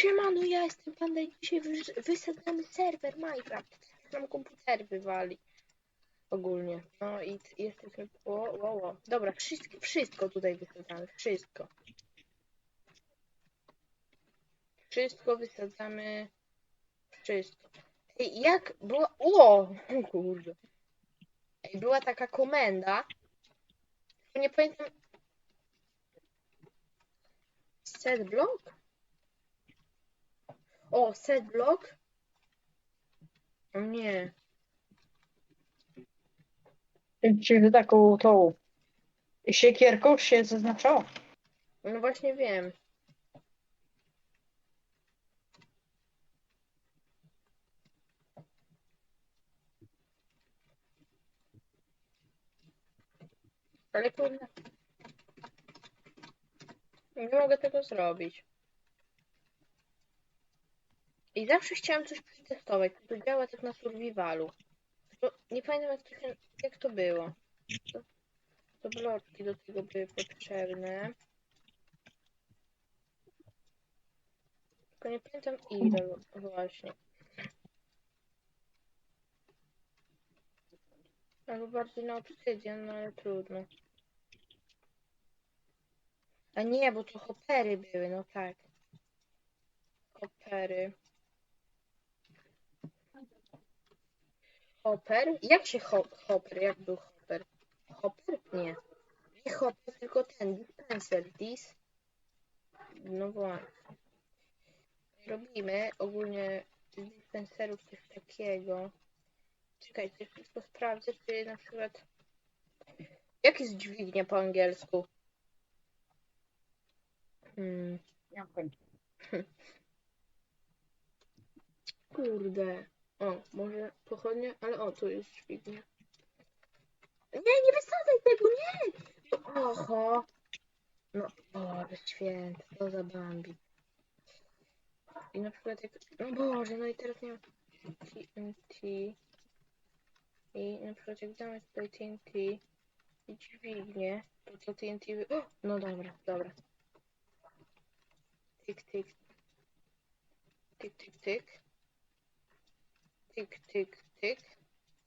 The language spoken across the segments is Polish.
siemano, ja jestem Panda i dzisiaj wys- wysadzamy serwer Minecraft. Nam komputer wywali. Ogólnie. No i t- jesteśmy... O, o, o. Dobra, wszystko, wszystko tutaj wysadzamy. Wszystko. Wszystko wysadzamy. Wszystko. Ej, jak była... O! o kurde. Ej, była taka komenda. tylko Nie pamiętam... Set block? O, set block? O nie. Czy taką tą siekierką się zaznaczało? No właśnie wiem. Ale kurde. Nie mogę tego zrobić. I zawsze chciałem coś przetestować, to działa tak na survivalu. To nie pamiętam jak to, się, jak to było. To, to bloczki do tego były potrzebne. Tylko nie pamiętam ile właśnie. Albo bardziej na obsydian, no ale trudno. A nie, bo to hopery były, no tak. Hopery. Hopper? Jak się ho hopper? Jak był hopper? Hopper? Nie. Nie hopper, tylko ten dispenser. Dis. No właśnie. Robimy ogólnie z dispenserów coś takiego. Czekajcie, tylko sprawdzę, czy na przykład. Jak jest dźwignia po angielsku? Hmm. Kurde. O, może pochodnie, ale o, tu jest dźwignia. Nie, nie wysadzaj tego, nie! Oho. No, Boże święty, to za Bambi. I na przykład jak... No Boże, no i teraz nie mam TNT. I na przykład jak damy tutaj TNT i dźwignię, to co TNT... Wy... O, no dobra, dobra. Tyk, tyk. Tyk, tyk, tyk. Tyk, tyk, tyk.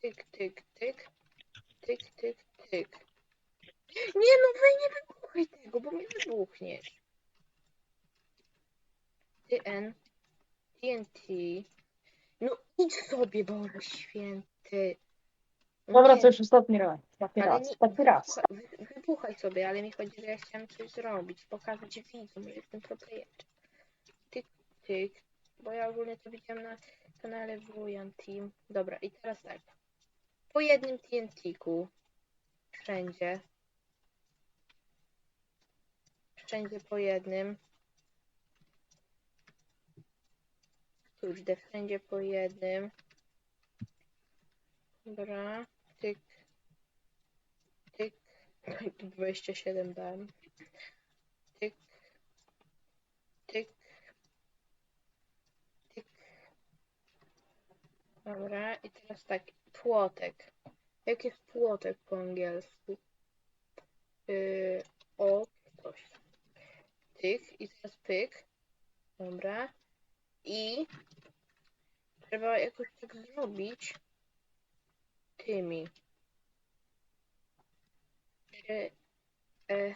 Tyk, tyk, tyk. Tyk, tyk, tyk. Nie no, wy nie wybuchaj tego, bo mi wybuchniesz. TN. TNT. No idź sobie, Boże święty. No Dobra, nie, to już ostatni raz. Ostatni ale raz. nie- Ostatni raz. wybuchaj- wy- Wybuchaj sobie, ale mi chodzi, że ja chciałam coś zrobić, pokazać widzom, że jestem pro player. Tyk, tyk. Bo ja ogólnie to widziałam na kanale Wujan Team. Dobra, i teraz tak. Po jednym TNT-ku. Wszędzie. Wszędzie po jednym. Kurde, wszędzie po jednym. Dobra. Tyk. Tyk. 27 dam. Tyk. Tyk. Tyk. Dobra, i teraz tak, płotek. Jak jest płotek po angielsku? Yy, o, coś. Tyk i teraz pyk. Dobra. I trzeba jakoś tak zrobić tymi. Re, e,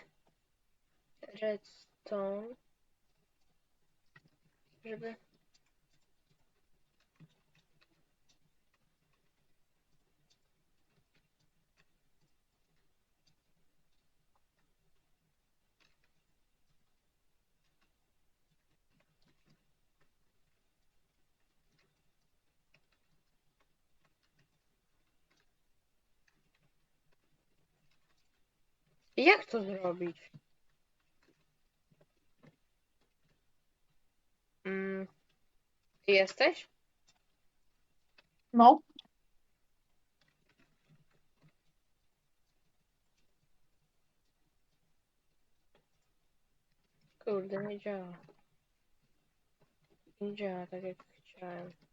redstone. Żeby Jak to zrobić? Mm. Ty jesteś? No. Kurde, nie działa. Nie działa tak jak chciałem.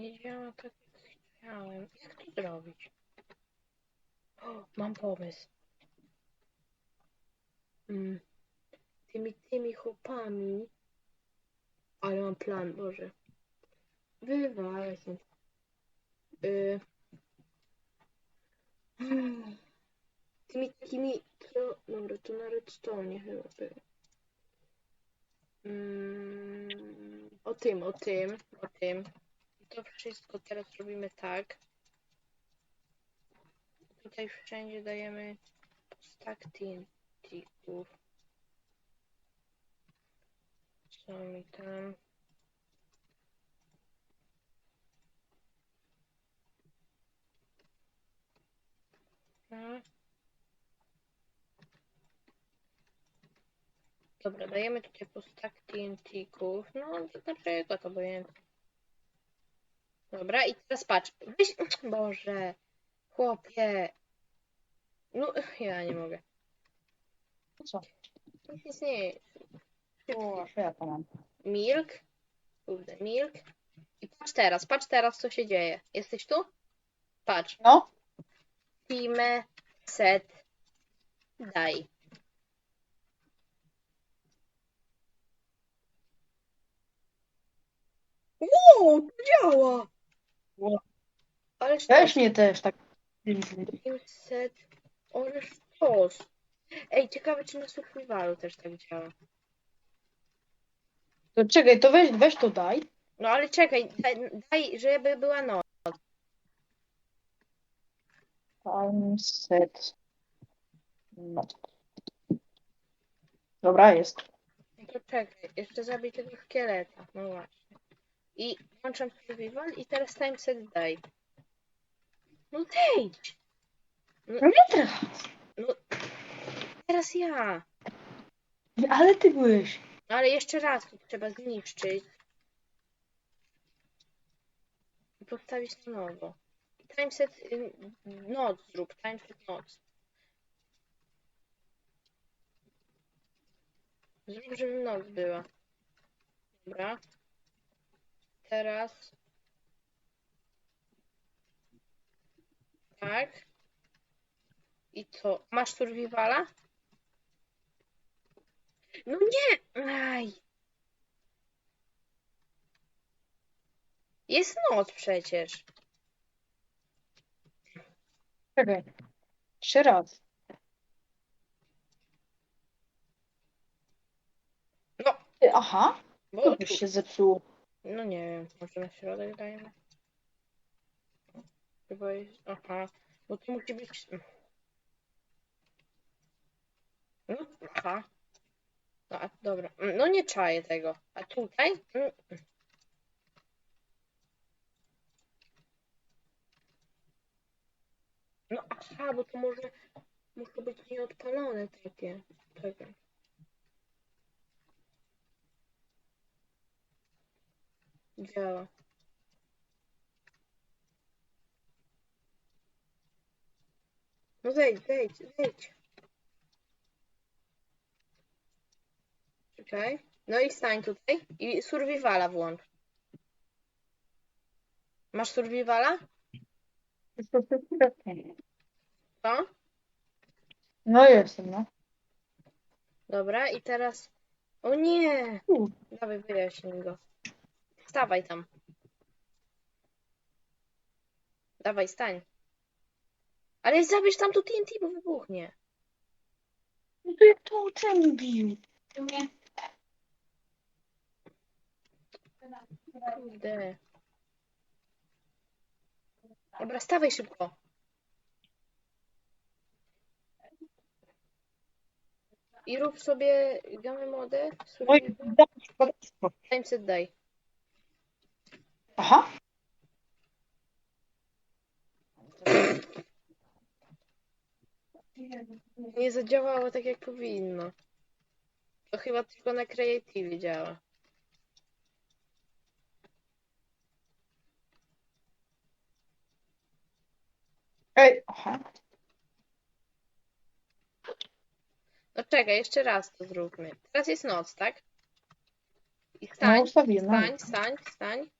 Nie działa tak, jak chciałem. Jak to zrobić? O, mam pomysł. Mm. Tymi, tymi chłopami. Ale mam plan, Boże. Wywalę się. Y... Mm. Tymi takimi... To, dobra, to na redstone chyba było. Mm, o tym, o tym, o tym. To wszystko teraz robimy tak. Tutaj wszędzie dajemy stack TNT-ków. Co mi tam? Dobra, dajemy tutaj po stack TNT-ków. No, dlaczego to obojętnie. Dobra, i teraz patrz. Weź... Boże. Chłopie. No, ja nie mogę. Co? Nic nie. O, ja to mam. Milk. Kurde, milk. I patrz teraz, patrz teraz, co się dzieje. Jesteś tu? Patrz. No, Time, set, daj. Wow, to działa! Weź mnie też tak. Time, set, ależ sztos. Ej, ciekawe, czy na survivalu też tak działa. To czekaj, to weź, weź to daj. No ale czekaj, daj, daj żeby była noc. Time set. No. Dobra, jest. No to czekaj, jeszcze zabij tego szkieleta. No właśnie. I włączam survival i teraz time set daj. No dejdź! No nie teraz. Teraz ja. Ale ty byłeś. No ale jeszcze raz to trzeba zniszczyć. I postawić na nowo. Time set y, noc zrób, time set noc. Zrób, żeby noc była. Dobra. Teraz. Tak. I co? Masz survivala? No nie! Aj. Jest noc przecież. Czekaj. Trzy raz. No, Aha, bo to tu, byś się zepsuło. No nie wiem, może na środek dajemy? Chyba jest, aha, bo to musi być... No, aha. No, a, dobra, no nie czaję tego. A tutaj? Mm. No, aha, bo to może, muszą być nieodpalone takie. Czekaj. Działa. No zejdź, zejdź, zejdź. Czekaj. No i stań tutaj. I survivala włącz. Masz survivala? Co? No jestem, no. Dobra, i teraz... O nie! Dawaj, wyjaśnij go. Stawaj tam. Dawaj, stań. Ale zabierz tam tu TNT, bo wybuchnie. No to jak to czemu bił? To mnie... Kurde. Dobra, stawaj szybko. I rób sobie gamę modę. Oj, Survival. Timeset daj. Aha. Nie zadziałało tak jak powinno. To chyba tylko na Creative działa. Ej, aha. No czekaj, jeszcze raz to zróbmy. Teraz jest noc, tak? I No stań, ustawiłem. no. stań, stań, stań.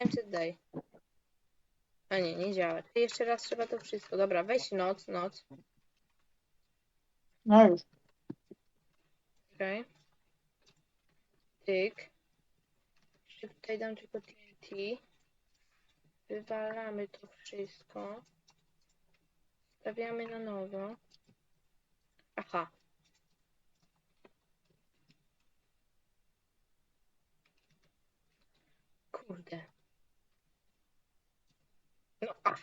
I time set day. A nie, nie działa. Czyli jeszcze raz trzeba to wszystko. Dobra, weź noc, noc. No już. Okej. Tyk. Jeszcze tutaj dam tylko TNT. Wywalamy to wszystko. Stawiamy na nowo. Aha. Kurde.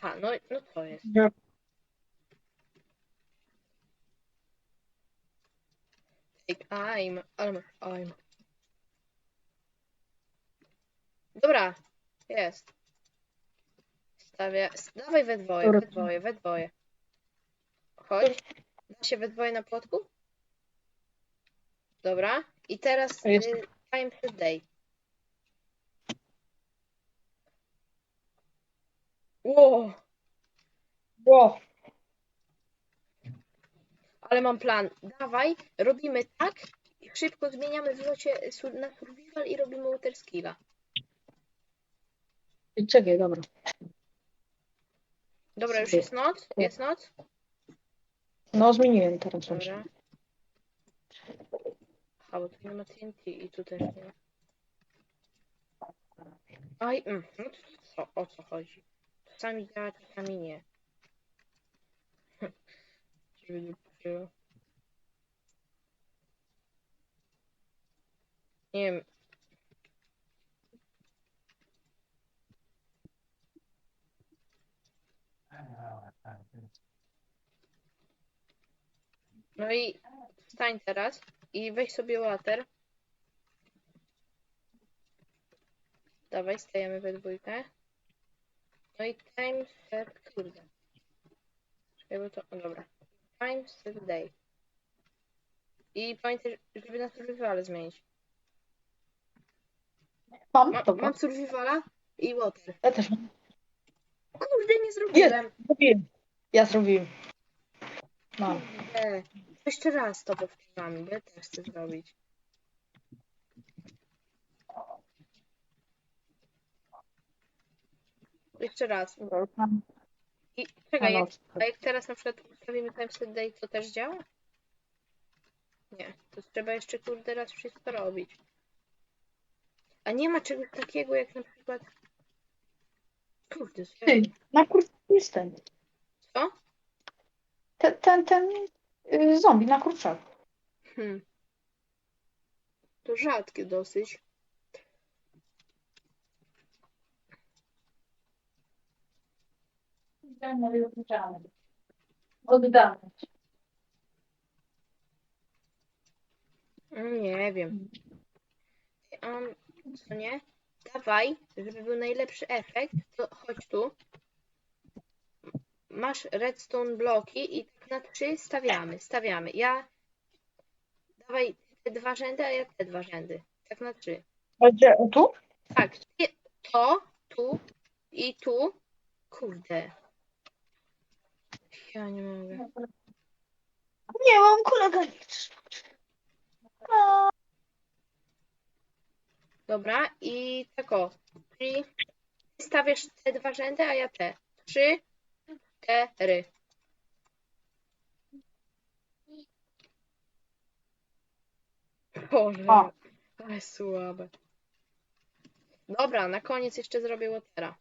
No aha, no, no to jest. Ja. Take I'm, I'm, I'm. Dobra, jest. Stawia, dawaj we dwoje, we dwoje, we dwoje. Chodź. Da się we dwoje na płotku? Dobra. I teraz Jest. y, time to day. Wow, Ło. ale mam plan. Dawaj, robimy tak. i Szybko zmieniamy w locie na survival i robimy water skilla. Czekaj, dobra. Dobra, już jest noc? Jest noc? No zmieniłem teraz właśnie. Dobra. A, bo tu nie ma TNT i tu też nie ma. Aj, mm, no to co, o co chodzi? Czasami działa, czasami nie. Żeby nie. Nie wiem. No i wstań teraz i weź sobie water. Dawaj, stajemy we dwójkę. No i time set, kurde. Czekaj, bo to, o dobra. Time set day. I pamiętaj, żeby na survivala zmienić. Mam, Ma, mam survivala i water. Ja też mam. Kurde, nie zrobiłem. Zrobiłem. Ja zrobiłem. Mam. Kurde. Jeszcze raz to powtarzamy, bo ja też chcę zrobić. Jeszcze raz. I czekaj, jak, a jak teraz na przykład ustawimy timeset day, to też działa? Nie, to trzeba jeszcze kurde raz wszystko robić. A nie ma czegoś takiego jak na przykład... Kurde, Ty, na kurczę jest ten. Co? Ten, ten, ten y, zombie na kurczaku. Hmm. To rzadkie dosyć. Oddamy. Mm, Nie wiem. Um, co nie? Dawaj, żeby był najlepszy efekt, to chodź tu. Masz redstone bloki i tak na trzy stawiamy, stawiamy. Ja dawaj te dwa rzędy, a ja te dwa rzędy. Tak na trzy. A gdzie? O tu? Tak, to, tu i tu. Kurde. Ja nie mogę. Nie mam kolega. Dobra, i tak o. Czyli ty stawiasz te dwa rzędy, a ja te. Trzy, cztery. Boże, O. ale słabe. Dobra, na koniec jeszcze zrobię watera.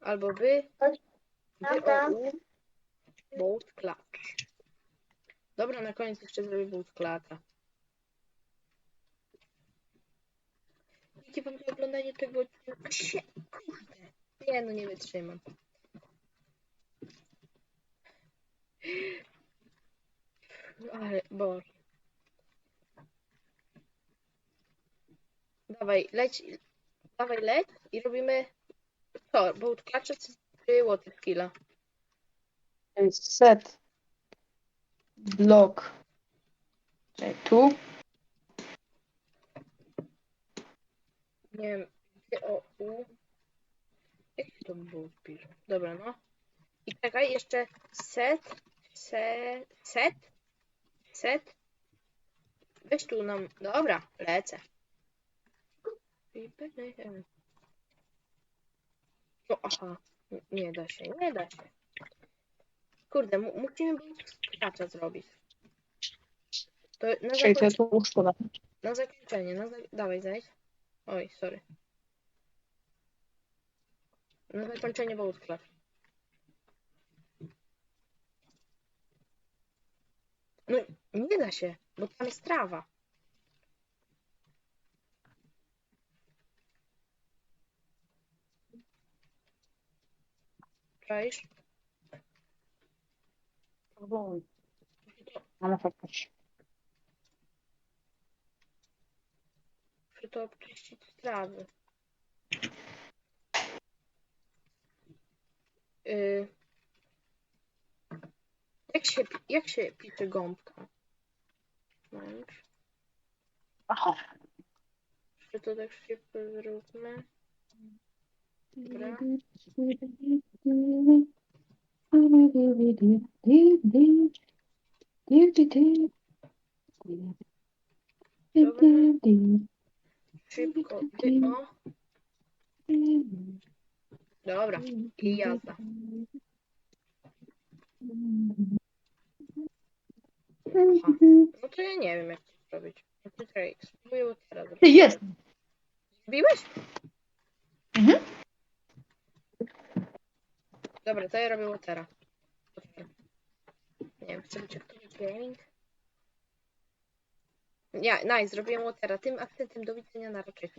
Albo wy, wy Dobra. o, u, boat clutch. Dobra, na koniec jeszcze zrobię boat clutcha. Jakie wam to oglądanie tego odcinka się... Kurde. Nie, no nie wytrzymam. Ale, Boże. Dawaj, leć, dawaj leć i robimy co, boat clutcha water skilla? Set. Blok. Czekaj, Tu. Nie wiem, gdzie o u. Jak się to było pisze? Dobra, no. I czekaj, jeszcze set, set, set, set. Weź tu nam, dobra, lecę. O, aha. Nie da się, nie da się. Kurde, mu musimy scratcha zrobić. To na, Czekaj, to ja tu łóżko na... na zakończenie, na za dawaj zejdź. Oj, sorry. Na zakończenie był sklep. No nie da się, bo tam jest trawa. Cześć. Ale faktycznie. Muszę to obczyścić z trawy. Y... Jak się, jak się pisze gąbka? Męcz. Aha. Czy to tak szybko zróbmy? Dobra. Szybko. Ty, o. Dobra. I jazda. Aha. No to ja nie wiem jak to zrobić. No to czekaj, spróbuję teraz jest! Zrobiłeś? Mhm. Dobra, to ja robię watera. Nie wiem, chcę być aktywny gaming. Ja, nice, zrobiłem watera. Tym akcentem do widzenia na raczej.